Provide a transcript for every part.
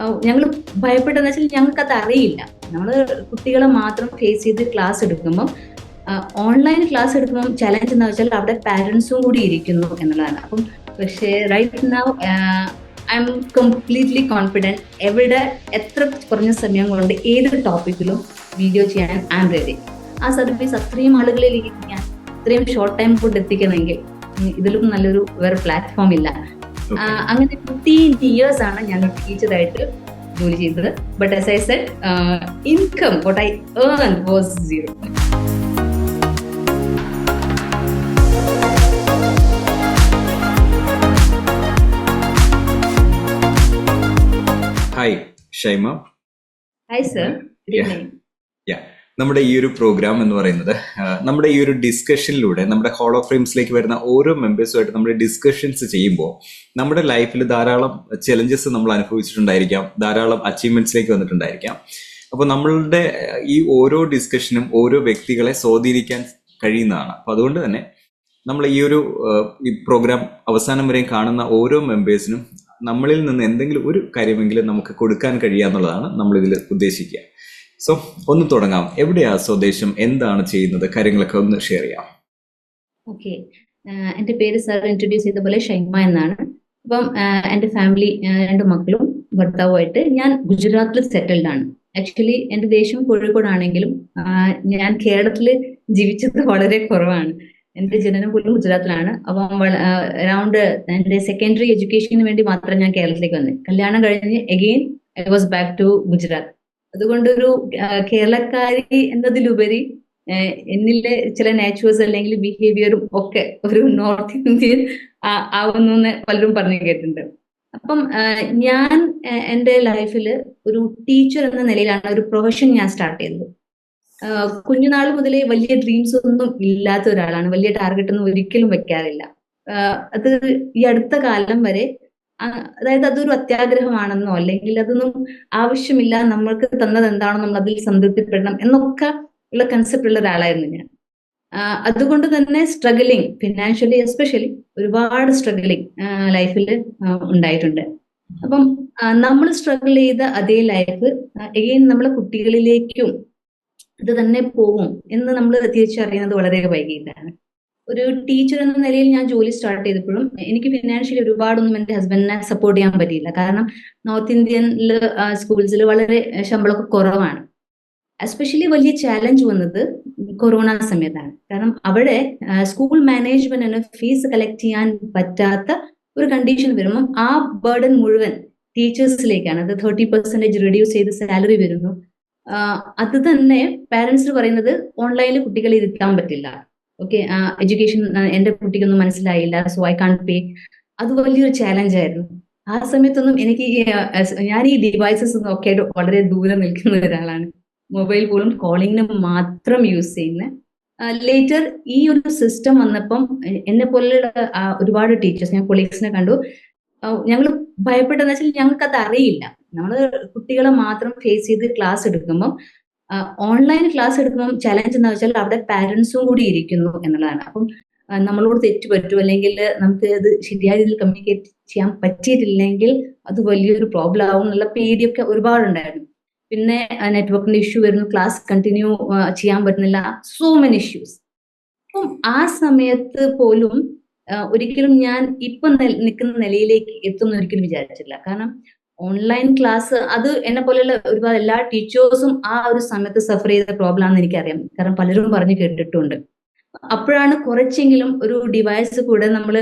ഞങ്ങൾ ഭയപ്പെട്ടെന്ന് വെച്ചാൽ അത് അറിയില്ല. നമ്മൾ കുട്ടികളെ മാത്രം ഫേസ് ചെയ്ത് ക്ലാസ് എടുക്കുമ്പം ഓൺലൈൻ ക്ലാസ് എടുക്കുമ്പം ചലഞ്ച് എന്ന് വെച്ചാൽ അവിടെ പാരൻസും കൂടി ഇരിക്കുന്നു എന്നുള്ളതാണ്. അപ്പം പക്ഷേ right now I am completely confident എവിടെ എത്ര കുറഞ്ഞ സമയം കൊണ്ട് ഏത് ടോപ്പിക്കിലും വീഡിയോ ചെയ്യാൻ ഐ എം റെഡി ആ സർവീസ് അത്രയും ആളുകളിലേക്ക് ഞാൻ അത്രയും ഷോർട്ട് ടൈം കൊണ്ട് എത്തിക്കണമെങ്കിൽ ഇതിലും നല്ലൊരു വേറെ പ്ലാറ്റ്ഫോം ഇല്ല. ആ, അങ്ങനെ ഫിഫ്റ്റീൻ ഇയേഴ്സ് ആണ് ഞങ്ങൾ ടീച്ചറായിട്ട് ജോലി ചെയ്തത് but as I said income what I earn was zero hi Shaima hi sir good evening നമ്മുടെ ഈ ഒരു പ്രോഗ്രാം എന്ന് പറയുന്നത് നമ്മുടെ ഈ ഒരു ഡിസ്കഷനിലൂടെ നമ്മുടെ ഓഫ് ഫ്രെയിംസിലേക്ക് വരുന്ന ഓരോ മെമ്പേഴ്സുമായിട്ട് നമ്മൾ ഡിസ്കഷൻസ് ചെയ്യുമ്പോൾ നമ്മുടെ ലൈഫിൽ ധാരാളം ചലഞ്ചസ് നമ്മൾ അനുഭവിച്ചിട്ടുണ്ടായിരിക്കാം ധാരാളം അച്ചീവ്മെന്റ്സിലേക്ക് വന്നിട്ടുണ്ടായിരിക്കാം. അപ്പോൾ നമ്മളുടെ ഈ ഓരോ ഡിസ്കഷനും ഓരോ വ്യക്തികളെ സ്വാധീനിക്കാൻ കഴിയുന്നതാണ്. അപ്പോൾ അതുകൊണ്ട് തന്നെ നമ്മൾ ഈ ഒരു ഈ പ്രോഗ്രാം അവസാനം വരെയും കാണുന്ന ഓരോ മെമ്പേഴ്സിനും നമ്മളിൽ നിന്ന് എന്തെങ്കിലും ഒരു കാര്യമെങ്കിലും നമുക്ക് കൊടുക്കാൻ കഴിയുക എന്നുള്ളതാണ് നമ്മളിതിൽ ഉദ്ദേശിക്കുക. സോ ഒന്ന് തുടങ്ങാം. എവിടെയാ സ്വദേശം? എന്താണ് ചെയ്യുന്നത്? കാര്യങ്ങളൊക്കെ ഒന്ന് ഷെയർ ചെയ്യാം. ഓക്കെ എന്റെ പേര് സാർ ഇൻട്രൊഡ്യൂസ് ചെയ്ത പോലെ ഷൈമ എന്നാണ്. അപ്പം എന്റെ എന്റെ ഫാമിലി രണ്ട് മക്കളും ഭർത്താവുമായിട്ട് ഞാൻ ഗുജറാത്തിൽ സെറ്റിൽഡ് ആണ്. ആക്ച്വലി എന്റെ ദേശം കോഴിക്കോടാണെങ്കിലും ഞാൻ കേരളത്തിൽ ജീവിച്ചത് വളരെ കുറവാണ്. എന്റെ ജനനം പോലും ഗുജറാത്തിലാണ്. അപ്പം അറൌണ്ട് എന്റെ സെക്കൻഡറി എഡ്യൂക്കേഷന് വേണ്ടി മാത്രം ഞാൻ കേരളത്തിലേക്ക് വന്നത് കല്യാണം കഴിഞ്ഞ് again I was back to Gujarat. അതുകൊണ്ടൊരു കേരളക്കാരി എന്നതിലുപരി എന്നിലെ ചില നാച്ചുറൽസ് അല്ലെങ്കിൽ ബിഹേവിയറും ഒക്കെ ഒരു നോർത്ത് ഇന്ത്യൻ ആവുന്നു എന്ന് പലരും പറഞ്ഞു കേട്ടിട്ടുണ്ട്. അപ്പം ഞാൻ എന്റെ ലൈഫിൽ ഒരു ടീച്ചർ എന്ന നിലയിലാണ് ഒരു പ്രൊഫഷൻ ഞാൻ സ്റ്റാർട്ട് ചെയ്തത്. കുഞ്ഞുനാൾ മുതലേ വലിയ ഡ്രീംസ് ഒന്നും ഇല്ലാത്ത ഒരാളാണ്. വലിയ ടാർഗറ്റ് ഒന്നും ഒരിക്കലും വെക്കാറില്ല. അത് ഈ അടുത്ത കാലം വരെ അതായത് അതൊരു അത്യാഗ്രഹമാണെന്നോ അല്ലെങ്കിൽ അതൊന്നും ആവശ്യമില്ല നമ്മൾക്ക് തന്നത് എന്താണോ നമ്മൾ അതിൽ സംതൃപ്തിപ്പെടണം എന്നൊക്കെ ഉള്ള കൺസെപ്റ്റ് ഉള്ള ഒരാളായിരുന്നു ഞാൻ. അതുകൊണ്ട് തന്നെ സ്ട്രഗിളിങ് ഫിനാൻഷ്യലി എസ്പെഷ്യലി ഒരുപാട് സ്ട്രഗിളിങ് ലൈഫിൽ ഉണ്ടായിട്ടുണ്ട്. അപ്പം നമ്മൾ സ്ട്രഗിൾ ചെയ്ത അതേ ലൈഫ് എഗെയിൻ നമ്മളെ കുട്ടികളിലേക്കും ഇത് തന്നെ പോകും എന്ന് നമ്മൾ തിരിച്ചറിയുന്നത് വളരെ വൈകിട്ടാണ് ഒരു ടീച്ചർ എന്ന നിലയിൽ ഞാൻ ജോലി സ്റ്റാർട്ട് ചെയ്തപ്പോഴും എനിക്ക് ഫിനാൻഷ്യലി ഒരുപാടൊന്നും എന്റെ ഹസ്ബൻഡിനെ സപ്പോർട്ട് ചെയ്യാൻ പറ്റിയില്ല. കാരണം നോർത്ത് ഇന്ത്യനിൽ സ്കൂൾസിൽ വളരെ ശമ്പളമൊക്കെ കുറവാണ്. എസ്പെഷ്യലി വലിയ ചാലഞ്ച് വന്നത് കൊറോണ സമയത്താണ്. കാരണം അവിടെ സ്കൂൾ മാനേജ്മെന്റിന് ഫീസ് കളക്ട് ചെയ്യാൻ പറ്റാത്ത ഒരു കണ്ടീഷൻ വരുമ്പോൾ ആ ബർഡൻ മുഴുവൻ ടീച്ചേഴ്സിലേക്കാണ് അത് തേർട്ടി പെർസെന്റേജ് റിഡ്യൂസ് ചെയ്ത് സാലറി വരുന്നു. അത് തന്നെ പാരന്റ്സ് പറയുന്നത് ഓൺലൈനിൽ കുട്ടികളെ ഇരുത്താൻ പറ്റില്ല. ഓക്കെ എഡ്യൂക്കേഷൻ എന്റെ കുട്ടിക്കൊന്നും മനസ്സിലായില്ല സോ ഐ കാൺ പേ അത് വലിയൊരു ചാലഞ്ച് ആയിരുന്നു. ആ സമയത്തൊന്നും എനിക്ക് ഞാൻ ഈ ഡിവൈസസ് ഒക്കെ ആയിട്ട് വളരെ ദൂരെ നിൽക്കുന്ന ഒരാളാണ്. മൊബൈൽ പോലും കോളിങ്ങിന് മാത്രം യൂസ് ചെയ്യുന്ന. ലേറ്റർ ഈ ഒരു സിസ്റ്റം വന്നപ്പം എന്നെ പോലെയുള്ള ഒരുപാട് ടീച്ചേഴ്സ് ഞാൻ കൊളീഗ്സിനെ കണ്ടു. ഞങ്ങൾ ഭയപ്പെട്ടെന്ന് വെച്ചാൽ ഞങ്ങൾക്കത് അറിയില്ല. നമ്മൾ കുട്ടികളെ മാത്രം ഫേസ് ചെയ്ത് ക്ലാസ് എടുക്കുമ്പം ഓൺലൈൻ ക്ലാസ് എടുക്കുമ്പം ചലഞ്ച് എന്ന് വെച്ചാൽ അവിടെ പാരൻസും കൂടി ഇരിക്കുന്നു എന്നുള്ളതാണ്. അപ്പം നമ്മളോട് തെറ്റ് പറ്റും അല്ലെങ്കിൽ നമുക്ക് അത് ശരിയായ രീതിയിൽ കമ്മ്യൂണിക്കേറ്റ് ചെയ്യാൻ പറ്റിയിട്ടില്ലെങ്കിൽ അത് വലിയൊരു പ്രോബ്ലം ആവും എന്നുള്ള പേടിയൊക്കെ ഒരുപാടുണ്ടായിരുന്നു. പിന്നെ നെറ്റ്വർക്കിന്റെ ഇഷ്യൂ വരുന്നു ക്ലാസ് കണ്ടിന്യൂ ചെയ്യാൻ പറ്റുന്നില്ല സോ മെനി ഇഷ്യൂസ് അപ്പം ആ സമയത്ത് പോലും ഒരിക്കലും ഞാൻ ഇപ്പം നിൽക്കുന്ന നിലയിലേക്ക് എത്തുമെന്ന് ഒരിക്കലും വിചാരിച്ചില്ല കാരണം ഓൺലൈൻ ക്ലാസ് അത് എന്നെ പോലെയുള്ള ഒരുപാട് എല്ലാ ടീച്ചേഴ്സും ആ ഒരു സമയത്ത് സഫർ ചെയ്ത പ്രോബ്ലം ആണെന്ന് എനിക്കറിയാം. കാരണം പലരും പറഞ്ഞു കേട്ടിട്ടുണ്ട്. അപ്പോഴാണ് കുറച്ചെങ്കിലും ഒരു ഡിവൈസ് കൂടെ നമ്മൾ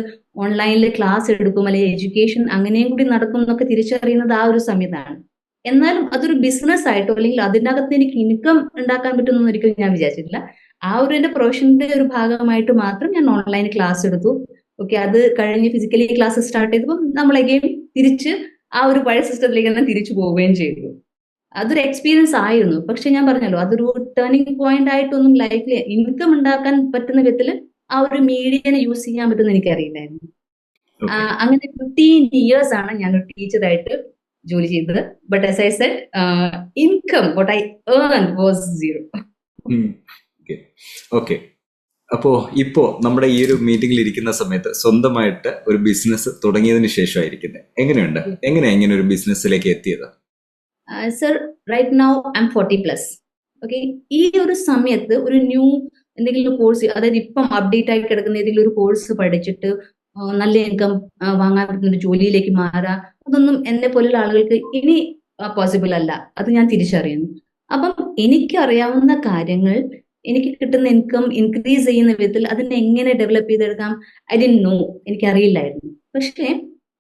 ഓൺലൈനിൽ ക്ലാസ് എടുക്കും അല്ലെങ്കിൽ എഡ്യൂക്കേഷൻ അങ്ങനെയും കൂടി നടക്കും എന്നൊക്കെ തിരിച്ചറിയുന്നത് ആ ഒരു സമയത്താണ് എന്നാലും അതൊരു ബിസിനസ് ആയിട്ടോ അല്ലെങ്കിൽ അതിനകത്ത് എനിക്ക് ഇൻകം ഉണ്ടാക്കാൻ പറ്റുമെന്ന് ഒരിക്കലും ഞാൻ വിചാരിച്ചിട്ടില്ല. ആ ഒരു എന്റെ പ്രൊഫഷന്റെ ഒരു ഭാഗമായിട്ട് മാത്രം ഞാൻ ഓൺലൈൻ ക്ലാസ് എടുത്തു. ഓക്കെ അത് കഴിഞ്ഞ് ഫിസിക്കലി ക്ലാസ് സ്റ്റാർട്ട് ചെയ്തപ്പോൾ നമ്മൾ അഗെയിൻ തിരിച്ച് ആ ഒരു പഴയ സിസ്റ്റത്തിലേക്ക് തന്നെ തിരിച്ചു പോവുകയും ചെയ്തു. അതൊരു എക്സ്പീരിയൻസ് ആയിരുന്നു. പക്ഷെ ഞാൻ പറഞ്ഞല്ലോ അതൊരു ടേണിംഗ് പോയിന്റ് ആയിട്ടൊന്നും ലൈഫിൽ ഇൻകം ഉണ്ടാക്കാൻ പറ്റുന്ന വിധത്തിൽ ആ ഒരു മീഡിയനെ യൂസ് ചെയ്യാൻ പറ്റുമെന്ന് എനിക്കറിയില്ലായിരുന്നു. അങ്ങനെ ഫിഫ്റ്റീൻ ഇയേഴ്സ് ആണ് ഞാൻ ഒരു ടീച്ചറായിട്ട് ജോലി ചെയ്തത്. But as I said income what I earn was zero okay അപ്പോ ഇപ്പോ നമ്മുടെ ഈ ഒരു മീറ്റിംഗിൽ ഇരിക്കുന്ന സമയത്ത് സ്വന്തമായിട്ട് ഒരു ബിസിനസ് തുടങ്ങിയതിന് ശേഷമായിരിക്കുന്നത് എങ്ങനെയുണ്ട്? എങ്ങനെയാ ഇങ്ങനെ ഒരു ബിസിനസ്സിലേക്ക് എത്തിയത്? Sir right now I am forty plus okay ഈ ഒരു സമയത്ത് ഒരു ന്യൂ എന്തെങ്കിലും കോഴ്സ് അതായത് ഇപ്പം അപ്ഡേറ്റ് ആയി കിടക്കുന്ന ഏതെങ്കിലും ഒരു കോഴ്സ് പഠിച്ചിട്ട് നല്ല ഇൻകം വാങ്ങാൻ പറ്റുന്ന ഒരു ജോലിയിലേക്ക് മാറുക അതൊന്നും എന്നെ പോലുള്ള ആളുകൾക്ക് ഇനി പോസിബിൾ അല്ല. അത് ഞാൻ തിരിച്ചറിയുന്നു. അപ്പം എനിക്കറിയാവുന്ന കാര്യങ്ങൾ എനിക്ക് കിട്ടുന്ന ഇൻകം ഇൻക്രീസ് ചെയ്യുന്ന വിധത്തിൽ അതിനെ എങ്ങനെ ഡെവലപ്പ് ചെയ്തെടുക്കാം? ഐ ഡി നോ എനിക്കറിയില്ലായിരുന്നു. പക്ഷേ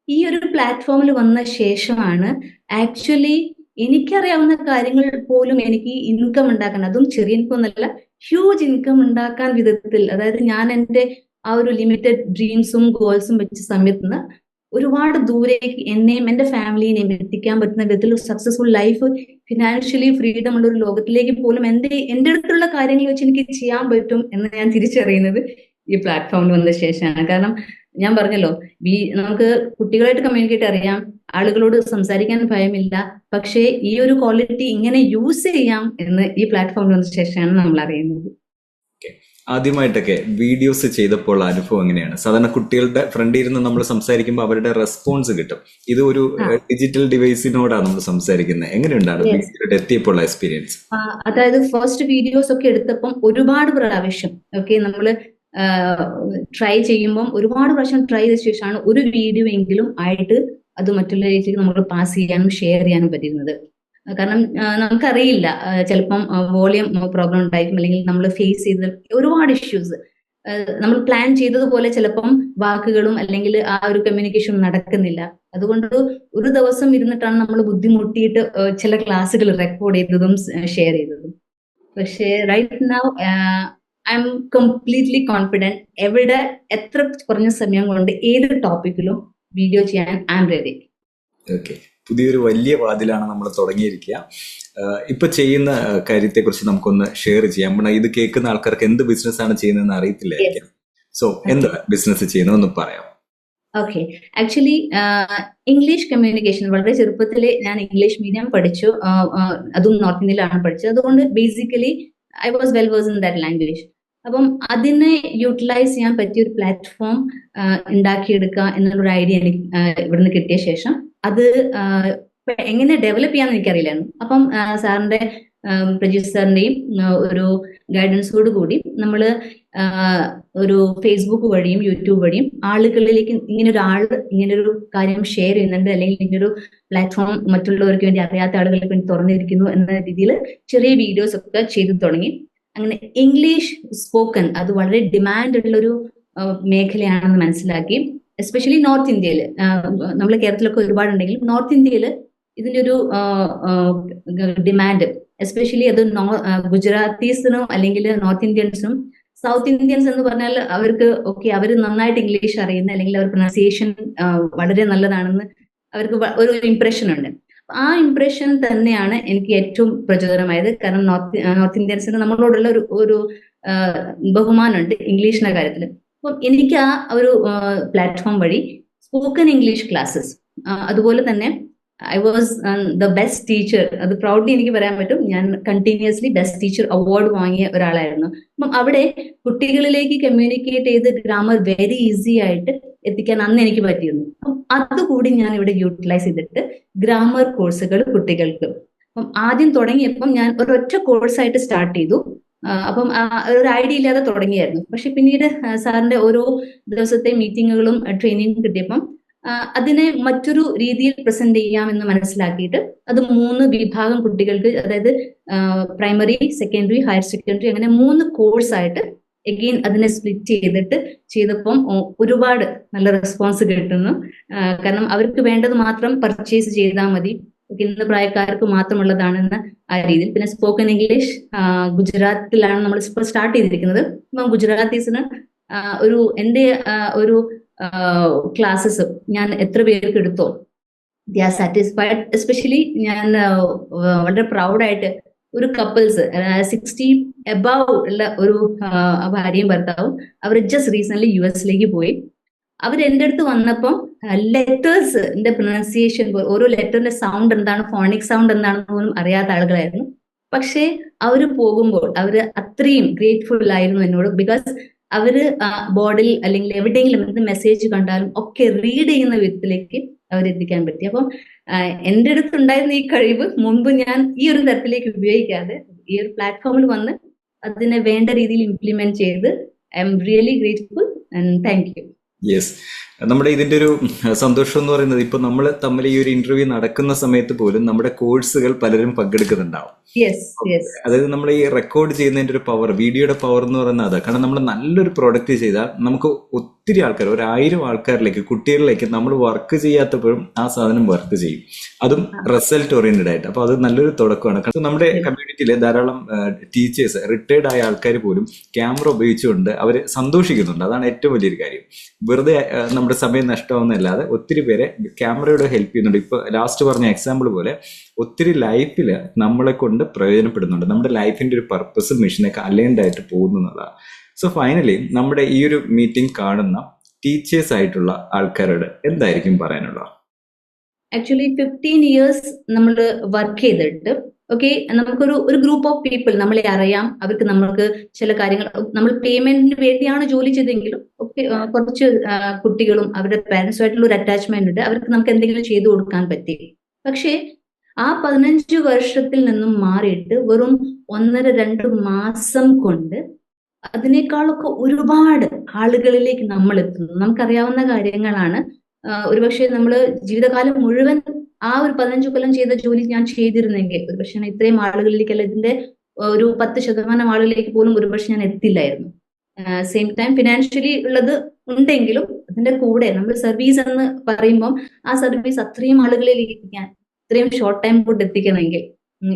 ഈ ഒരു പ്ലാറ്റ്ഫോമിൽ വന്ന ശേഷമാണ് ആക്ച്വലി എനിക്കറിയാവുന്ന കാര്യങ്ങൾ പോലും എനിക്ക് ഇൻകം ഉണ്ടാക്കാൻ അതും ചെറിയ ഇൻകം എന്നല്ല ഹ്യൂജ് ഇൻകം ഉണ്ടാക്കാൻ വിധത്തിൽ അതായത് ഞാൻ എന്റെ ആ ഒരു ലിമിറ്റഡ് ഡ്രീംസും ഗോൾസും വെച്ച് സമയത്ത് നിന്ന് ഒരുപാട് ദൂരേക്ക് എന്നെയും എന്റെ ഫാമിലിനെയും എത്തിക്കാൻ പറ്റുന്ന വിധത്തിൽ സക്സസ്ഫുൾ ലൈഫ് ഫിനാൻഷ്യലി ഫ്രീഡം ഉള്ള ഒരു ലോകത്തിലേക്ക് പോലും എന്റെ എന്റെ അടുത്തുള്ള കാര്യങ്ങൾ വെച്ച് എനിക്ക് ചെയ്യാൻ പറ്റും എന്ന് ഞാൻ തിരിച്ചറിയുന്നത് ഈ പ്ലാറ്റ്ഫോമിൽ വന്ന ശേഷമാണ്. കാരണം ഞാൻ പറഞ്ഞല്ലോ ബി നമുക്ക് കുട്ടികളായിട്ട് കമ്മ്യൂണിക്കേറ്റ് അറിയാം ആളുകളോട് സംസാരിക്കാൻ ഭയമില്ല പക്ഷേ ഈ ഒരു ക്വാളിറ്റി ഇങ്ങനെ യൂസ് ചെയ്യാം എന്ന് ഈ പ്ലാറ്റ്ഫോമിൽ വന്ന ശേഷമാണ് നമ്മൾ അറിയുന്നത്. ആദ്യമായിട്ടൊക്കെ വീഡിയോസ് ചെയ്തപ്പോൾ അനുഭവം എങ്ങനെയാണ്? സാധാരണ കുട്ടികളുടെ ഫ്രണ്ടിൽ ഇരുന്ന് നമ്മൾ സംസാരിക്കുമ്പോൾ അവരുടെ റെസ്പോൺസ് കിട്ടും. ഇത് ഒരു ഡിജിറ്റൽ ഡിവൈസിനോടാണ് നമ്മൾ സംസാരിക്കുന്നത് എങ്ങനെയുണ്ടാണ് എത്തിയപ്പോൾ എക്സ്പീരിയൻസ് അതായത് ഫസ്റ്റ് വീഡിയോസ് ഒക്കെ എടുത്തപ്പം ഒരുപാട് പ്രാവശ്യം ഓക്കെ നമ്മൾ ട്രൈ ചെയ്യുമ്പം ഒരുപാട് പ്രാവശ്യം ട്രൈ ചെയ്ത ശേഷമാണ് ഒരു വീഡിയോ എങ്കിലും ആയിട്ട് അത് മറ്റുള്ളവരിലേക്ക് നമ്മൾ പാസ് ചെയ്യാനും ഷെയർ ചെയ്യാനും പറ്റുന്നത് കാരണം നമുക്കറിയില്ല. ചിലപ്പം വോളിയം പ്രോബ്ലം ഉണ്ടായിരിക്കും. അല്ലെങ്കിൽ നമ്മൾ ഫേസ് ചെയ്ത ഒരുപാട് ഇഷ്യൂസ് നമ്മൾ പ്ലാൻ ചെയ്തതുപോലെ ചിലപ്പം വാക്കുകളും അല്ലെങ്കിൽ ആ ഒരു കമ്മ്യൂണിക്കേഷൻ നടക്കുന്നില്ല. അതുകൊണ്ട് ഒരു ദിവസം ഇരുന്നിട്ടാണ് നമ്മൾ ബുദ്ധിമുട്ടിയിട്ട് ചില ക്ലാസ്സുകൾ റെക്കോർഡ് ചെയ്തതും ഷെയർ ചെയ്തതും. പക്ഷേ right now I am completely confident എവിടെ എത്ര കുറഞ്ഞ സമയം കൊണ്ട് ഏത് ടോപ്പിക്കിലും വീഡിയോ ചെയ്യാൻ ഐ എം റെഡി ഓക്കെ പുതിയൊരു വലിയ വാതിലാണ് നമ്മൾ തുടങ്ങിയിരിക്കുക. ഇപ്പൊ ചെയ്യുന്ന കാര്യത്തെക്കുറിച്ച് നമുക്കൊന്ന് ഷെയർ ചെയ്യാം. ഇത് കേൾക്കുന്ന ആൾക്കാർക്ക് എന്ത് ബിസിനസ് ആണ് ചെയ്യുന്നതെന്ന് അറിയത്തില്ലായിരിക്കും. സോ എന്താ ബിസിനസ് ചെയ്യുന്നതെന്ന് പറയാം. ഓക്കെ ആക്ച്വലി ഇംഗ്ലീഷ് കമ്മ്യൂണിക്കേഷൻ വളരെ ചെറുപ്പത്തിൽ ഞാൻ ഇംഗ്ലീഷ് മീഡിയം പഠിച്ചു. അതും നോർത്ത് ഇന്ത്യയിലാണ് പഠിച്ചത്. അതുകൊണ്ട് basically I was well versed in that language അപ്പം അതിനെ യൂട്ടിലൈസ് ചെയ്യാൻ പറ്റിയ ഒരു പ്ലാറ്റ്ഫോം ഉണ്ടാക്കിയെടുക്കുക എന്നുള്ളൊരു ഐഡിയ എനിക്ക് ഇവിടുന്ന് കിട്ടിയ ശേഷം. അത് എങ്ങനെ ഡെവലപ്പ് ചെയ്യാന്ന് എനിക്കറിയില്ലായിരുന്നു. അപ്പം സാറിന്റെ പ്രജീഷ് സാറിന്റെയും ഒരു ഗൈഡൻസോട് കൂടി നമ്മൾ ഒരു ഫേസ്ബുക്ക് വഴിയും യൂട്യൂബ് വഴിയും ആളുകളിലേക്ക് ഇങ്ങനെ ഒരു ഇങ്ങനെ ഒരു കാര്യം ഷെയർ ചെയ്യുന്നുണ്ട്. അല്ലെങ്കിൽ ഇങ്ങനൊരു പ്ലാറ്റ്ഫോം മറ്റുള്ളവർക്ക് വേണ്ടി അറിയാത്ത ആളുകൾക്ക് വേണ്ടി തുറന്നിരിക്കുന്നു എന്ന രീതിയിൽ ചെറിയ വീഡിയോസ് ഒക്കെ ചെയ്തു തുടങ്ങി. അങ്ങനെ ഇംഗ്ലീഷ് സ്പോക്കൺ അത് വളരെ ഡിമാൻഡ് ഉള്ള ഒരു മേഖലയാണെന്ന് മനസ്സിലാക്കി. എസ്പെഷ്യലി നോർത്ത് ഇന്ത്യയിൽ നമ്മൾ കേരളത്തിലൊക്കെ ഒരുപാടുണ്ടെങ്കിൽ നോർത്ത് ഇന്ത്യയിൽ ഇതിന്റെ ഒരു ഡിമാൻഡ് എസ്പെഷ്യലി അത് നോ ഗുജറാത്തീസിനും അല്ലെങ്കിൽ നോർത്ത് ഇന്ത്യൻസിനും സൗത്ത് ഇന്ത്യൻസ് എന്ന് പറഞ്ഞാൽ അവർക്ക് ഓക്കെ അവർ നന്നായിട്ട് ഇംഗ്ലീഷ് അറിയുന്ന അല്ലെങ്കിൽ അവർ പ്രൊനൗൺസിയേഷൻ വളരെ നല്ലതാണെന്ന് അവർക്ക് ഒരു ഇംപ്രഷൻ ഉണ്ട്. ആ ഇംപ്രഷൻ തന്നെയാണ് എനിക്ക് ഏറ്റവും പ്രചോദനമായത്. കാരണം നോർത്ത് നോർത്ത് ഇന്ത്യൻസിന് നമ്മളോടുള്ള ഒരു ഒരു ബഹുമാനമുണ്ട് ഇംഗ്ലീഷിന്റെ കാര്യത്തിൽ അപ്പം എനിക്ക് ആ ഒരു പ്ലാറ്റ്ഫോം വഴി സ്പോക്കൺ ഇംഗ്ലീഷ് ക്ലാസ്സസ് അതുപോലെ തന്നെ I was the best teacher അത് പ്രൗഡ്ലി എനിക്ക് പറയാൻ പറ്റും. ഞാൻ കണ്ടിന്യൂസ്ലി ബെസ്റ്റ് ടീച്ചർ അവാർഡ് വാങ്ങിയ ഒരാളായിരുന്നു. അപ്പം അവിടെ കുട്ടികളിലേക്ക് കമ്മ്യൂണിക്കേറ്റ് ചെയ്ത് ഗ്രാമർ വെരി ഈസി ആയിട്ട് എത്തിക്കാൻ അന്ന് എനിക്ക് പറ്റിയിരുന്നു. അപ്പം അതുകൂടി ഞാൻ ഇവിടെ യൂട്ടിലൈസ് ചെയ്തിട്ട് ഗ്രാമർ കോഴ്സുകൾ കുട്ടികൾക്ക്. അപ്പം ആദ്യം തുടങ്ങിയപ്പം ഞാൻ ഒരൊറ്റ കോഴ്സായിട്ട് സ്റ്റാർട്ട് ചെയ്തു. അപ്പം ഒരു ഐഡിയ ഇല്ലാതെ തുടങ്ങിയായിരുന്നു. പക്ഷെ പിന്നീട് സാറിന്റെ ഓരോ ദിവസത്തെ മീറ്റിങ്ങുകളും ട്രെയിനിങ്ങും കിട്ടിയപ്പം അതിനെ മറ്റൊരു രീതിയിൽ പ്രസന്റ് ചെയ്യാമെന്ന് മനസ്സിലാക്കിയിട്ട് അത് മൂന്ന് വിഭാഗം കുട്ടികൾക്ക് അതായത് പ്രൈമറി സെക്കൻഡറി ഹയർ സെക്കൻഡറി അങ്ങനെ മൂന്ന് കോഴ്സായിട്ട് എഗെയിൻ അതിനെ സ്പ്ലിറ്റ് ചെയ്തിട്ട് ചെയ്തപ്പം ഒരുപാട് നല്ല റെസ്പോൺസ് കിട്ടുന്നു. കാരണം അവർക്ക് വേണ്ടത് മാത്രം പർച്ചേസ് ചെയ്താൽ മതി. ഇന്ന് പ്രായക്കാർക്ക് മാത്രമുള്ളതാണെന്ന ആ രീതിയിൽ. പിന്നെ സ്പോക്കൺ ഇംഗ്ലീഷ് ഗുജറാത്തിലാണ് നമ്മൾ ഇപ്പോൾ സ്റ്റാർട്ട് ചെയ്തിരിക്കുന്നത്. ഇപ്പം ഗുജറാത്തീസിന് ഒരു എന്റെ ആ, ഒരു ക്ലാസ്സസ് ഞാൻ എത്ര പേർക്ക് എടുത്തോ? ദി ആർ സാറ്റിസ്ഫൈഡ് എസ്പെഷ്യലി ഞാൻ വളരെ പ്രൗഡായിട്ട് ഒരു കപ്പിൾസ് സിക്സ്റ്റി എബവ് ഉള്ള ഒരു ഭാര്യയും ഭർത്താവും അവർ ജസ്റ്റ് റീസെന്റ് യു എസിലേക്ക് പോയി. അവർ എന്റെ അടുത്ത് വന്നപ്പം ലെറ്റേഴ്സിന്റെ പ്രൊനൗൺസിയേഷൻ ഓരോ ലെറ്ററിന്റെ സൗണ്ട് എന്താണ് ഫോണിക് സൗണ്ട് എന്താണെന്ന് പോലും അറിയാത്ത ആളുകളായിരുന്നു. പക്ഷേ അവർ പോകുമ്പോൾ അവർ അത്രയും ഗ്രേറ്റ്ഫുൾ ആയിരുന്നു എന്നോട് ബിക്കോസ് അവർ ബോർഡിൽ അല്ലെങ്കിൽ എവിടെയെങ്കിലും എന്ത് മെസ്സേജ് കണ്ടാലും ഒക്കെ റീഡ് ചെയ്യുന്ന വിധത്തിലേക്ക് അവരെത്തിക്കാൻ പറ്റി. അപ്പം എന്റെ അടുത്ത് ഉണ്ടായിരുന്ന ഈ കഴിവ് മുൻപ് ഞാൻ ഈ ഒരു തരത്തിലേക്ക് ഉപയോഗിക്കാതെ ഈ ഒരു പ്ലാറ്റ്ഫോമിൽ വന്ന് അതിനെ വേണ്ട രീതിയിൽ ഇംപ്ലിമെന്റ് ചെയ്ത് I am really grateful and thank you yes നമ്മുടെ ഇതിന്റെ ഒരു സന്തോഷം എന്ന് പറയുന്നത് ഇപ്പൊ നമ്മൾ തമ്മിൽ ഈ ഒരു ഇന്റർവ്യൂ നടക്കുന്ന സമയത്ത് പോലും നമ്മുടെ കോഴ്സുകൾ പലരും പങ്കെടുക്കുന്നുണ്ടാവും. അതായത് നമ്മൾ ഈ റെക്കോർഡ് ചെയ്യുന്നതിന്റെ ഒരു പവർ വീഡിയോയുടെ പവർ എന്ന് പറയുന്നത് അതാ. കാരണം നമ്മൾ നല്ലൊരു പ്രൊഡക്റ്റ് ചെയ്താൽ നമുക്ക് ഒത്തിരി ആൾക്കാർ ഒരു ആയിരം ആൾക്കാരിലേക്ക് കുട്ടികളിലേക്ക് നമ്മൾ വർക്ക് ചെയ്യാത്തപ്പോഴും ആ സാധനം വർക്ക് ചെയ്യും. അതും റിസൾട്ട് ഓറിയന്റഡ് ആയിട്ട്. അപ്പൊ അത് നല്ലൊരു തുടക്കമാണ്. കാരണം നമ്മുടെ കമ്മ്യൂണിറ്റിയിലെ ധാരാളം ടീച്ചേഴ്സ് റിട്ടയർഡ് ആയ ആൾക്കാർ പോലും ക്യാമറ ഉപയോഗിച്ചുകൊണ്ട് അവർ സന്തോഷിക്കുന്നുണ്ട്. അതാണ് ഏറ്റവും വലിയൊരു കാര്യം. വെറുതെ നമ്മുടെ സമയം നഷ്ടമാവുന്നല്ലാതെ ഒത്തിരി പേരെ ക്യാമറയോട് ഹെൽപ്പ് ചെയ്യുന്നുണ്ട്. ഇപ്പോൾ ലാസ്റ്റ് പറഞ്ഞ എക്സാമ്പിൾ പോലെ ഒത്തിരി ലൈഫിൽ നമ്മളെ കൊണ്ട് പ്രയോജനപ്പെടുന്നുണ്ട്. നമ്മുടെ ലൈഫിന്റെ ഒരു പർപ്പസ് മിഷനൊക്കെ അലൈൻഡായിട്ട് പോകുന്നതാണ്. സോ ഫൈനലി നമ്മുടെ ഈ ഒരു മീറ്റിംഗ് കാണുന്ന ടീച്ചേഴ്സ് ആയിട്ടുള്ള ആൾക്കാരോട് എന്തായിരിക്കും പറയാനുള്ളത്? ആക്ച്വലി ഫിഫ്റ്റീൻ ഇയേഴ്സ് നമ്മൾ വർക്ക് ചെയ്തിട്ട് ഓക്കെ നമുക്കൊരു ഒരു ഗ്രൂപ്പ് ഓഫ് പീപ്പിൾ നമ്മളെ അറിയാം. അവർക്ക് നമ്മൾക്ക് ചില കാര്യങ്ങൾ നമ്മൾ പേയ്മെന്റിന് വേണ്ടിയാണ് ജോലി ചെയ്തെങ്കിലും ഒക്കെ കുറച്ച് കുട്ടികളും അവരുടെ പാരന്റ്സുമായിട്ടുള്ള ഒരു അറ്റാച്ച്മെന്റ് ഉണ്ട്. അവർക്ക് നമുക്ക് എന്തെങ്കിലും ചെയ്തു കൊടുക്കാൻ പറ്റി. പക്ഷേ ആ പതിനഞ്ച് വർഷത്തിൽ നിന്നും മാറിയിട്ട് വെറും ഒന്നര രണ്ട് മാസം കൊണ്ട് അതിനേക്കാളൊക്കെ ഒരുപാട് ആളുകളിലേക്ക് നമ്മൾ എത്തുന്നു നമുക്കറിയാവുന്ന കാര്യങ്ങളാണ്. ഒരുപക്ഷെ നമ്മൾ ജീവിതകാലം മുഴുവൻ ആ ഒരു പതിനഞ്ചു കൊല്ലം ചെയ്ത ജോലി ഞാൻ ചെയ്തിരുന്നെങ്കിൽ ഒരുപക്ഷെ ഞാൻ ഇത്രയും ആളുകളിലേക്കല്ല ഇതിന്റെ ഒരു പത്ത് ശതമാനം ആളുകളിലേക്ക് പോലും ഒരുപക്ഷെ ഞാൻ എത്തില്ലായിരുന്നു. സെയിം ടൈം ഫിനാൻഷ്യലി ഉള്ളത് ഉണ്ടെങ്കിലും അതിന്റെ കൂടെ നമ്മൾ സർവീസ് എന്ന് പറയുമ്പോൾ ആ സർവീസ് അത്രയും ആളുകളിലേക്ക് എത്തിക്കാൻ ഇത്രയും ഷോർട്ട് ടൈം കൊണ്ട് എത്തിക്കണമെങ്കിൽ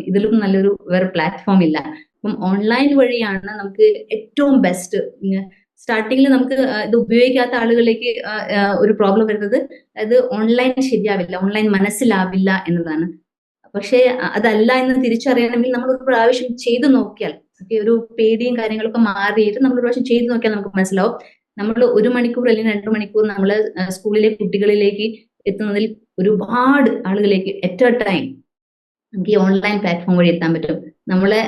ഇതിലും നല്ലൊരു വേറെ പ്ലാറ്റ്ഫോം ഇല്ല. അപ്പം ഓൺലൈൻ വഴിയാണ് നമുക്ക് ഏറ്റവും ബെസ്റ്റ് സ്റ്റാർട്ടിങ്ങിൽ നമുക്ക് ഇത് ഉപയോഗിക്കാത്ത ആളുകളിലേക്ക് ഒരു പ്രോബ്ലം വരുന്നത് അതായത് ഓൺലൈൻ ശരിയാവില്ല ഓൺലൈൻ മനസ്സിലാവില്ല എന്നതാണ്. പക്ഷേ അതല്ല എന്ന് തിരിച്ചറിയണമെങ്കിൽ നമ്മൾ ഒരു പ്രാവശ്യം ചെയ്തു നോക്കിയാൽ ഒരു പേടിയും കാര്യങ്ങളൊക്കെ മാറിയിട്ട് നമ്മൾ ഒരു പ്രാവശ്യം ചെയ്തു നോക്കിയാൽ നമുക്ക് മനസ്സിലാവും. നമ്മൾ ഒരു മണിക്കൂർ അല്ലെങ്കിൽ രണ്ട് മണിക്കൂർ നമ്മൾ സ്കൂളിലെ കുട്ടികളിലേക്ക് എത്തുന്നതിൽ ഒരുപാട് ആളുകളിലേക്ക് എറ്റ് എ ടൈം നമുക്ക് ഈ ഓൺലൈൻ പ്ലാറ്റ്ഫോം വഴി എത്താൻ പറ്റും. നമ്മളെ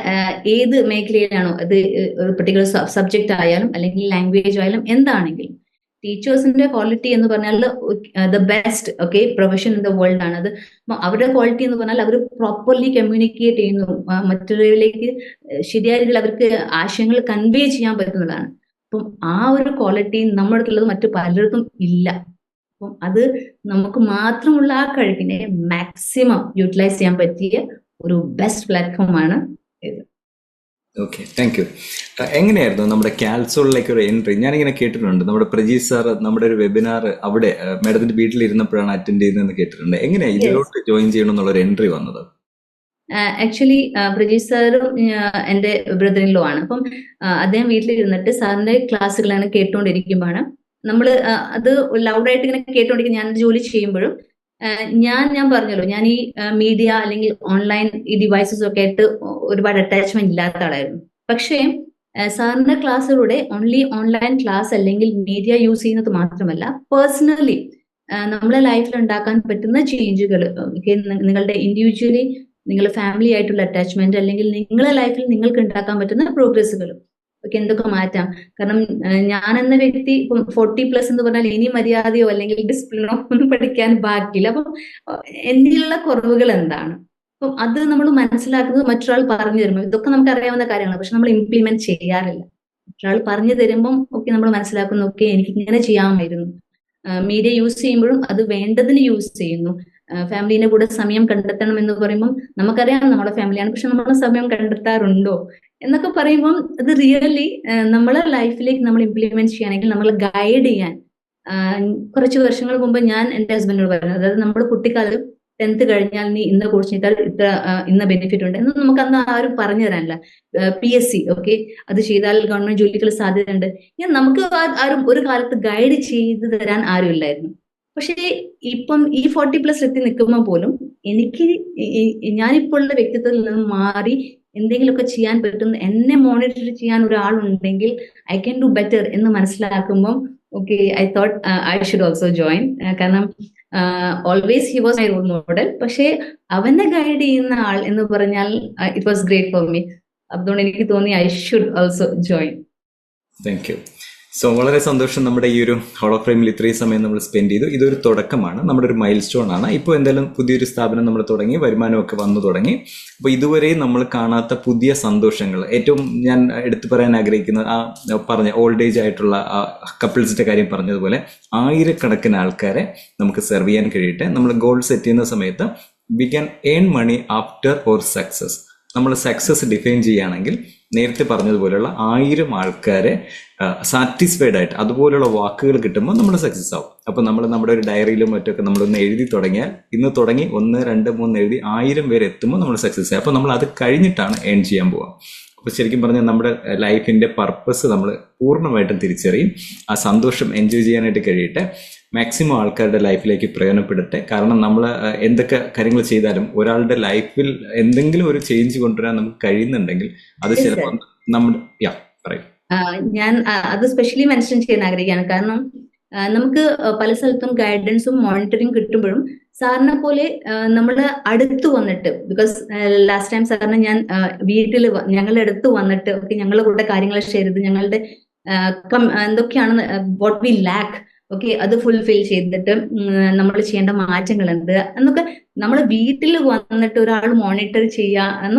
ഏത് മേഖലയിലാണോ അത് ഒരു പെർട്ടിക്കുലർ സബ്ജക്റ്റ് ആയാലും അല്ലെങ്കിൽ ലാംഗ്വേജ് ആയാലും എന്താണെങ്കിലും ടീച്ചേഴ്സിന്റെ ക്വാളിറ്റി എന്ന് പറഞ്ഞാൽ the best okay profession in the world ആണ്. അത് അവരുടെ ക്വാളിറ്റി എന്ന് പറഞ്ഞാൽ അവർ പ്രോപ്പർലി കമ്മ്യൂണിക്കേറ്റ് ചെയ്യുന്നു. മറ്റുള്ളവരിലേക്ക് ശരിയായ അവർക്ക് ആശയങ്ങൾ കൺവേ ചെയ്യാൻ പറ്റുന്നതാണ്. അപ്പം ആ ഒരു ക്വാളിറ്റി നമ്മുടെ അടുത്തുള്ളത് മറ്റു പലർക്കും ഇല്ല. അപ്പം അത് നമുക്ക് മാത്രമുള്ള ആ കഴിവിനെ മാക്സിമം യൂട്ടിലൈസ് ചെയ്യാൻ പറ്റിയ ഒരു ബെസ്റ്റ് പ്ലാറ്റ്ഫോം ആണ് ഓക്കെ താങ്ക് യു എങ്ങനെയായിരുന്നു നമ്മുടെ കാൽസോളിലേക്ക് ഒരു എൻട്രി ഞാനിങ്ങനെ കേട്ടിട്ടുണ്ട്. നമ്മുടെ പ്രജീത് സാർ നമ്മുടെ ഒരു വെബിനാർ അവിടെ മാഡത്തിന്റെ വീട്ടിൽ ഇരുന്നപ്പോഴാണ് അറ്റൻഡ് ചെയ്യുന്നതെന്ന് കേട്ടിട്ടുണ്ട്. എങ്ങനെയാ ഇതിലോട്ട് ജോയിൻ ചെയ്യണം എന്നുള്ള ഒരു എൻട്രി വന്നത്? ആക്ച്വലി പ്രജീഷ് സാറും എന്റെ ബ്രദറിൻ ലോ ആണ്. അപ്പം അദ്ദേഹം വീട്ടിലിരുന്നിട്ട് സാറിന്റെ ക്ലാസ്സുകളാണ് കേട്ടുകൊണ്ടിരിക്കുമ്പോഴാണ് നമ്മൾ അത് ലൗഡായിട്ട് ഇങ്ങനെ കേട്ടുകൊണ്ടിരിക്കും ഞാൻ ജോലി ചെയ്യുമ്പോഴും ഞാൻ ഞാൻ പറഞ്ഞല്ലോ ഞാൻ ഈ മീഡിയ അല്ലെങ്കിൽ ഓൺലൈൻ ഈ ഡിവൈസസ് ഒക്കെ ആയിട്ട് ഒരുപാട് അറ്റാച്ച്മെന്റ് ഇല്ലാത്ത ആളായിരുന്നു. പക്ഷേ സാറിന്റെ ക്ലാസ്സിലൂടെ ഓൺലി ഓൺലൈൻ ക്ലാസ് അല്ലെങ്കിൽ മീഡിയ യൂസ് ചെയ്യുന്നത് മാത്രമല്ല പേഴ്സണലി നമ്മളെ ലൈഫിൽ ഉണ്ടാക്കാൻ പറ്റുന്ന ചേഞ്ചുകൾ നിങ്ങളുടെ ഇൻഡിവിജ്വലി നിങ്ങളുടെ ഫാമിലി ആയിട്ടുള്ള അറ്റാച്ച്മെന്റ് അല്ലെങ്കിൽ നിങ്ങളുടെ ലൈഫിൽ നിങ്ങൾക്ക് ഉണ്ടാക്കാൻ പറ്റുന്ന പ്രോഗ്രസ്സുകൾ ഒക്കെ എന്തൊക്കെ മാറ്റാം. കാരണം ഞാൻ എന്ന വ്യക്തി ഇപ്പം ഫോർട്ടി പ്ലസ് എന്ന് പറഞ്ഞാൽ ഇനി മര്യാദയോ അല്ലെങ്കിൽ ഡിസിപ്ലിനോ ഒന്നും പഠിക്കാൻ ബാക്കിയില്ല. അപ്പം എന്തിലുള്ള കുറവുകൾ എന്താണ്? അപ്പം അത് നമ്മൾ മനസ്സിലാക്കുന്നത് മറ്റൊരാൾ പറഞ്ഞു തരുമ്പോൾ ഇതൊക്കെ നമുക്ക് അറിയാവുന്ന കാര്യങ്ങളാണ്. പക്ഷെ നമ്മൾ ഇംപ്ലിമെന്റ് ചെയ്യാറില്ല. മറ്റൊരാൾ പറഞ്ഞു തരുമ്പം ഒക്കെ നമ്മൾ മനസ്സിലാക്കുന്നു ഓക്കെ എനിക്ക് ഇങ്ങനെ ചെയ്യാമായിരുന്നു മീഡിയ യൂസ് ചെയ്യുമ്പോഴും അത് വേണ്ടതിന് യൂസ് ചെയ്യുന്നു. ഫാമിലിന്റെ കൂടെ സമയം കണ്ടെത്തണം എന്ന് പറയുമ്പോൾ നമുക്കറിയാം നമ്മുടെ ഫാമിലിയാണ് പക്ഷെ നമ്മൾ സമയം കണ്ടെത്താറുണ്ടോ? എന്നൊക്കെ പറയുമ്പം അത് റിയലി നമ്മളെ ലൈഫിലേക്ക് നമ്മൾ ഇംപ്ലിമെന്റ് ചെയ്യാനെങ്കിൽ നമ്മൾ ഗൈഡ് ചെയ്യാൻ കുറച്ച് വർഷങ്ങൾ മുമ്പ് ഞാൻ എന്റെ ഹസ്ബൻഡിനോട് പറഞ്ഞു അതായത് നമ്മുടെ കുട്ടിക്കാലം ടെൻത്ത് കഴിഞ്ഞാൽ നീ ഇന്ന കോഴ്സ് ചെയ്താൽ ഇത്ര ഇന്ന ബെനിഫിറ്റ് ഉണ്ട്. എന്ന് നമുക്ക് അന്ന് ആരും പറഞ്ഞു തരാനില്ല. പി എസ് സി ഓക്കെ അത് ചെയ്താൽ ഗവൺമെന്റ് ജോലികൾ സാധ്യതയുണ്ട്. ഞാൻ നമുക്ക് ആരും ഒരു കാലത്ത് ഗൈഡ് ചെയ്ത് തരാൻ ആരും ഇല്ലായിരുന്നു. പക്ഷേ ഇപ്പം ഈ ഫോർട്ടി പ്ലസ് എത്തി നിൽക്കുമ്പോൾ പോലും എനിക്ക് ഞാനിപ്പോഴുള്ള വ്യക്തിത്വത്തിൽ നിന്ന് മാറി എന്തെങ്കിലുമൊക്കെ ചെയ്യാൻ പറ്റുന്ന എന്നെ മോണിറ്റർ ചെയ്യാൻ ഒരാളുണ്ടെങ്കിൽ ഐ ക്യാൻ ഡു ബെറ്റർ എന്ന് മനസ്സിലാക്കുമ്പം okay I thought I should also join കാരണം always he was my role model പക്ഷേ അവനെ ഗൈഡ് ചെയ്യുന്ന ആൾ എന്ന് പറഞ്ഞാൽ it was great for me അതുകൊണ്ട് എനിക്ക് തോന്നി I should also join thank you so വളരെ സന്തോഷം നമ്മുടെ ഈ ഒരു ഹോളോ ഫ്രെയിമിൽ ഇത്രയും സമയം നമ്മൾ സ്പെൻഡ് ചെയ്തു. ഇതൊരു തുടക്കമാണ്. നമ്മുടെ ഒരു മൈൽ സ്റ്റോൺ ആണ്. ഇപ്പോൾ എന്തായാലും പുതിയൊരു സ്ഥാപനം നമ്മൾ തുടങ്ങി വരുമാനമൊക്കെ വന്നു തുടങ്ങി. അപ്പോൾ ഇതുവരെയും നമ്മൾ കാണാത്ത പുതിയ സന്തോഷങ്ങൾ ഏറ്റവും ഞാൻ എടുത്തു പറയാൻ ആഗ്രഹിക്കുന്ന ആ പറഞ്ഞ ഓൾഡ് ഏജ് ആയിട്ടുള്ള ആ കപ്പിൾസിന്റെ കാര്യം പറഞ്ഞതുപോലെ ആയിരക്കണക്കിന് ആൾക്കാരെ നമുക്ക് സെർവ് ചെയ്യാൻ കഴിയട്ടെ. നമ്മൾ ഗോൾ സെറ്റ് ചെയ്യുന്ന സമയത്ത് we can earn money after or success നമ്മൾ സക്സസ് ഡിഫൈൻ ചെയ്യുകയാണെങ്കിൽ നേരത്തെ പറഞ്ഞതുപോലെയുള്ള ആയിരം ആൾക്കാരെ സാറ്റിസ്ഫൈഡ് ആയിട്ട് അതുപോലെയുള്ള വാക്കുകൾ കിട്ടുമ്പോൾ നമ്മൾ സക്സസ് ആവും. അപ്പോൾ നമ്മൾ നമ്മുടെ ഒരു ഡയറിയിലും മറ്റൊക്കെ നമ്മളൊന്ന് എഴുതി തുടങ്ങിയാൽ ഇന്ന് തുടങ്ങി ഒന്ന് രണ്ട് മൂന്ന് എഴുതി ആയിരം പേര് എത്തുമ്പോൾ നമ്മൾ സക്സസ് ആയി. അപ്പോൾ നമ്മൾ അത് കഴിഞ്ഞിട്ടാണ് ഏൺ ചെയ്യാൻ പോവുക. അപ്പോൾ ശരിക്കും പറഞ്ഞാൽ നമ്മുടെ ലൈഫിന്റെ പർപ്പസ് നമ്മൾ പൂർണമായിട്ടും തിരിച്ചറിയും. ആ സന്തോഷം എൻജോയ് ചെയ്യാനായിട്ട് കഴിയട്ടെ. മാക്സിമം ആൾക്കാരുടെ ലൈഫിലേക്ക് പ്രയോജനപ്പെടട്ടെ. കാരണം നമ്മൾ എന്തൊക്കെ കാര്യങ്ങൾ ചെയ്താലും ഒരാളുടെ ലൈഫിൽ എന്തെങ്കിലും ഒരു ചേഞ്ച് കൊണ്ടുവരാൻ നമുക്ക് കഴിയുന്നുണ്ടെങ്കിൽ അത്. ചിലപ്പോൾ നമ്മുടെ യാ പറയും. ഞാൻ അത് സ്പെഷ്യലി മെൻഷൻ ചെയ്യാൻ ആഗ്രഹിക്കുകയാണ്. കാരണം നമുക്ക് പല സ്ഥലത്തും ഗൈഡൻസും മോണിറ്ററിങ് കിട്ടുമ്പോഴും സാറിനെ പോലെ നമ്മൾ അടുത്ത് വന്നിട്ട് ബിക്കോസ് ലാസ്റ്റ് ടൈം സാറിന് ഞാൻ വീട്ടിൽ ഞങ്ങളുടെ അടുത്ത് വന്നിട്ട് ഒക്കെ ഞങ്ങളുടെ കൂടെ കാര്യങ്ങൾ ഷെയർ ചെയ്ത് ഞങ്ങളുടെ എന്തൊക്കെയാണ് വാട്ട് വി ലാക്ക് ഓക്കെ അത് ഫുൾഫിൽ ചെയ്തിട്ട് നമ്മൾ ചെയ്യേണ്ട മാറ്റങ്ങൾ എന്ത് എന്നൊക്കെ നമ്മൾ വീട്ടിൽ വന്നിട്ട് ഒരാൾ മോണിറ്റർ ചെയ്യുക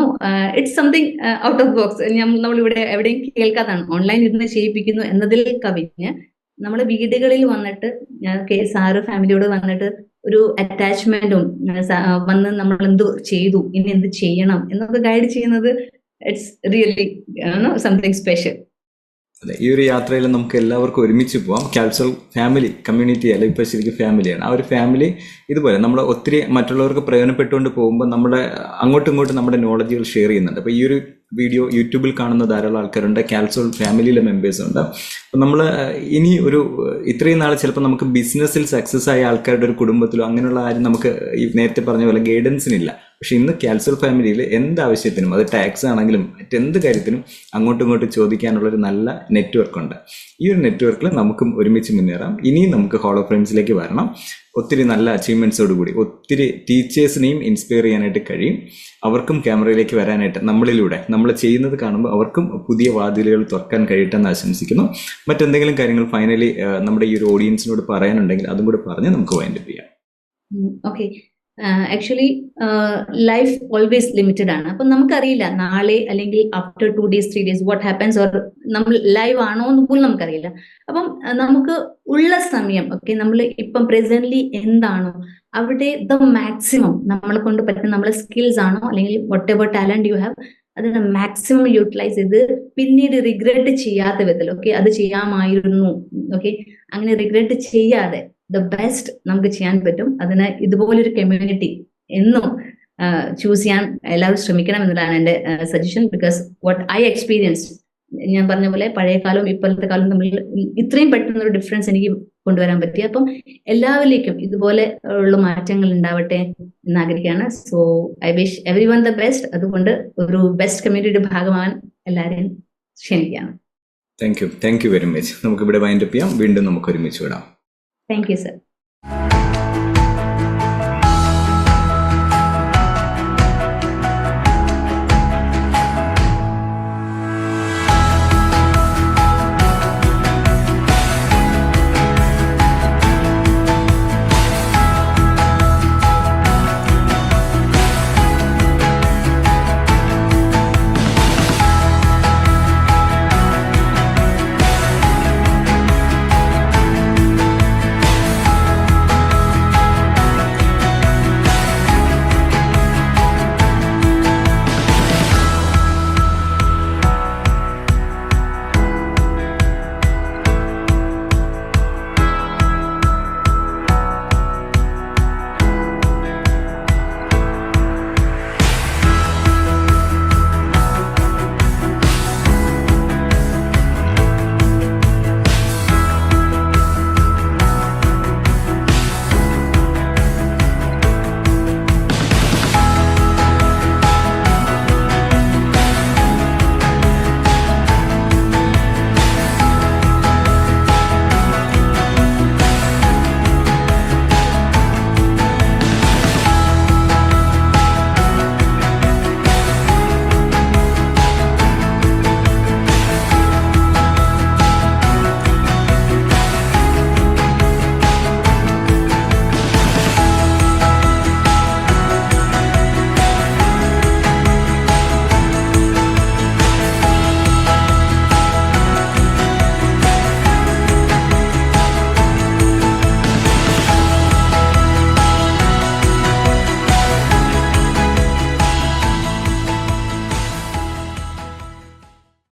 it's something out of box നമ്മൾ ഇവിടെ എവിടെയും കേൾക്കാതാണ് ഓൺലൈൻ ഇരുന്ന് ചെയ്യിപ്പിക്കുന്നു എന്നതിൽ കവിഞ്ഞ് നമ്മൾ വീടുകളിൽ വന്നിട്ട് കെ- സാറ് ഫാമിലിയോട് വന്നിട്ട് ഒരു അറ്റാച്ച്മെന്റും വന്ന് നമ്മൾ എന്ത് ചെയ്തു ഇനി എന്ത് ചെയ്യണം എന്നൊക്കെ ഗൈഡ് ചെയ്യുന്നത് ഇറ്റ്സ് റിയലി സംതിങ് സ്പെഷ്യൽ അതെ ഈ ഒരു യാത്രയിൽ നമുക്ക് എല്ലാവർക്കും ഒരുമിച്ച് പോവാം. കാൽസൽ ഫാമിലി കമ്മ്യൂണിറ്റി അല്ല? ഇപ്പോൾ ശരിക്കും ഫാമിലിയാണ് ആ ഒരു ഫാമിലി ഇതുപോലെ നമ്മൾ ഒത്തിരി മറ്റുള്ളവർക്ക് പ്രയോജനപ്പെട്ടുകൊണ്ട് പോകുമ്പോൾ നമ്മുടെ അങ്ങോട്ടും ഇങ്ങോട്ടും നമ്മുടെ നോളജുകൾ ഷെയർ ചെയ്യുന്നുണ്ട്. അപ്പോൾ ഈ ഒരു വീഡിയോ യൂട്യൂബിൽ കാണുന്ന ധാരാളം ആൾക്കാരുണ്ട്. കാൽസൽ ഫാമിലിയിലെ മെമ്പേഴ്സ് ഉണ്ട്. അപ്പം നമ്മൾ ഇനി ഒരു ഇത്രയും നാൾ ചിലപ്പോൾ നമുക്ക് ബിസിനസ്സിൽ സക്സസ് ആയ ആൾക്കാരുടെ ഒരു കുടുംബത്തിലോ അങ്ങനെയുള്ള ആരും നമുക്ക് ഈ നേരത്തെ പറഞ്ഞ പോലെ ഗൈഡൻസിനില്ല പക്ഷെ ഇന്ന് കാൽസൽ ഫാമിലിയിൽ എന്ത് ആവശ്യത്തിനും അത് ടാക്സ് ആണെങ്കിലും മറ്റെന്ത് കാര്യത്തിനും അങ്ങോട്ടും ഇങ്ങോട്ടും ചോദിക്കാനുള്ള ഒരു നല്ല നെറ്റ്വർക്ക് ഉണ്ട്. ഈ ഒരു നെറ്റ്വർക്കിൽ നമുക്കും ഒരുമിച്ച് മുന്നേറാം. ഇനിയും നമുക്ക് ഹോളോ ഫ്രണ്ട്സിലേക്ക് വരണം. ഒത്തിരി നല്ല അച്ചീവ്മെന്റ്സോട് കൂടി. ഒത്തിരി ടീച്ചേഴ്സിനെയും ഇൻസ്പയർ ചെയ്യാനായിട്ട് കഴിയും. അവർക്കും ക്യാമറയിലേക്ക് വരാനായിട്ട് നമ്മളിലൂടെ നമ്മൾ ചെയ്യുന്നത് കാണുമ്പോൾ അവർക്കും പുതിയ വാതിലുകൾ തുറക്കാൻ കഴിയട്ടെ എന്ന് ആശംസിക്കുന്നു. മറ്റെന്തെങ്കിലും കാര്യങ്ങൾ ഫൈനലി നമ്മുടെ ഈ ഒരു ഓഡിയൻസിനോട് പറയാനുണ്ടെങ്കിൽ അതും കൂടി പറഞ്ഞ് നമുക്ക് വൈൻഡപ്പ് ചെയ്യാം. Okay actually life always limited ആണ്. അപ്പം നമുക്കറിയില്ല നാളെ അല്ലെങ്കിൽ after two days three days what happens or നമ്മൾ ലൈവ് ആണോ എന്ന് പോലും നമുക്കറിയില്ല. അപ്പം നമുക്ക് ഉള്ള സമയം ഓക്കെ നമ്മൾ ഇപ്പം പ്രസന്റ്ലി എന്താണോ? അവിടെ ദ മാക്സിമം നമ്മളെ കൊണ്ട് പറ്റുന്ന നമ്മളെ സ്കിൽസ് ആണോ? അല്ലെങ്കിൽ whatever talent you have അതിനെ മാക്സിമം യൂട്ടിലൈസ് ചെയ്ത് പിന്നീട് റിഗ്രറ്റ് ചെയ്യാത്ത വിധത്തിൽ ഓക്കെ അത് ചെയ്യാമായിരുന്നു ഓക്കെ അങ്ങനെ റിഗ്രറ്റ് ചെയ്യാതെ ദ ബെസ്റ്റ് നമുക്ക് ചെയ്യാൻ പറ്റും. അതിന് ഇതുപോലൊരു കമ്മ്യൂണിറ്റി എന്നും ചൂസ് ചെയ്യാൻ എല്ലാവരും ശ്രമിക്കണം എന്നുള്ളതാണ് എന്റെ suggestion because what I experience ഞാൻ പറഞ്ഞ പോലെ പഴയ കാലവും ഇപ്പോഴത്തെ കാലവും തമ്മിൽ ഇത്രയും പെട്ടെന്ന് ഒരു ഡിഫറൻസ് എനിക്ക് കൊണ്ടുവരാൻ പറ്റി. അപ്പം എല്ലാവരിലേക്കും ഇതുപോലെ ഉള്ള മാറ്റങ്ങൾ ഉണ്ടാവട്ടെ എന്ന് ആഗ്രഹിക്കുകയാണ്. So I wish everyone the best അതുകൊണ്ട് ഒരു ബെസ്റ്റ് കമ്മ്യൂണിറ്റിയുടെ ഭാഗമാവാൻ എല്ലാവരെയും ക്ഷണിക്കുകയാണ്. Thank you thank you very much നമുക്ക് ഇവിടെ വൈൻഡപ്പ് ചെയ്യാം. വീണ്ടും നമുക്ക് ഒരുമിച്ച് വിടാം. Thank you sir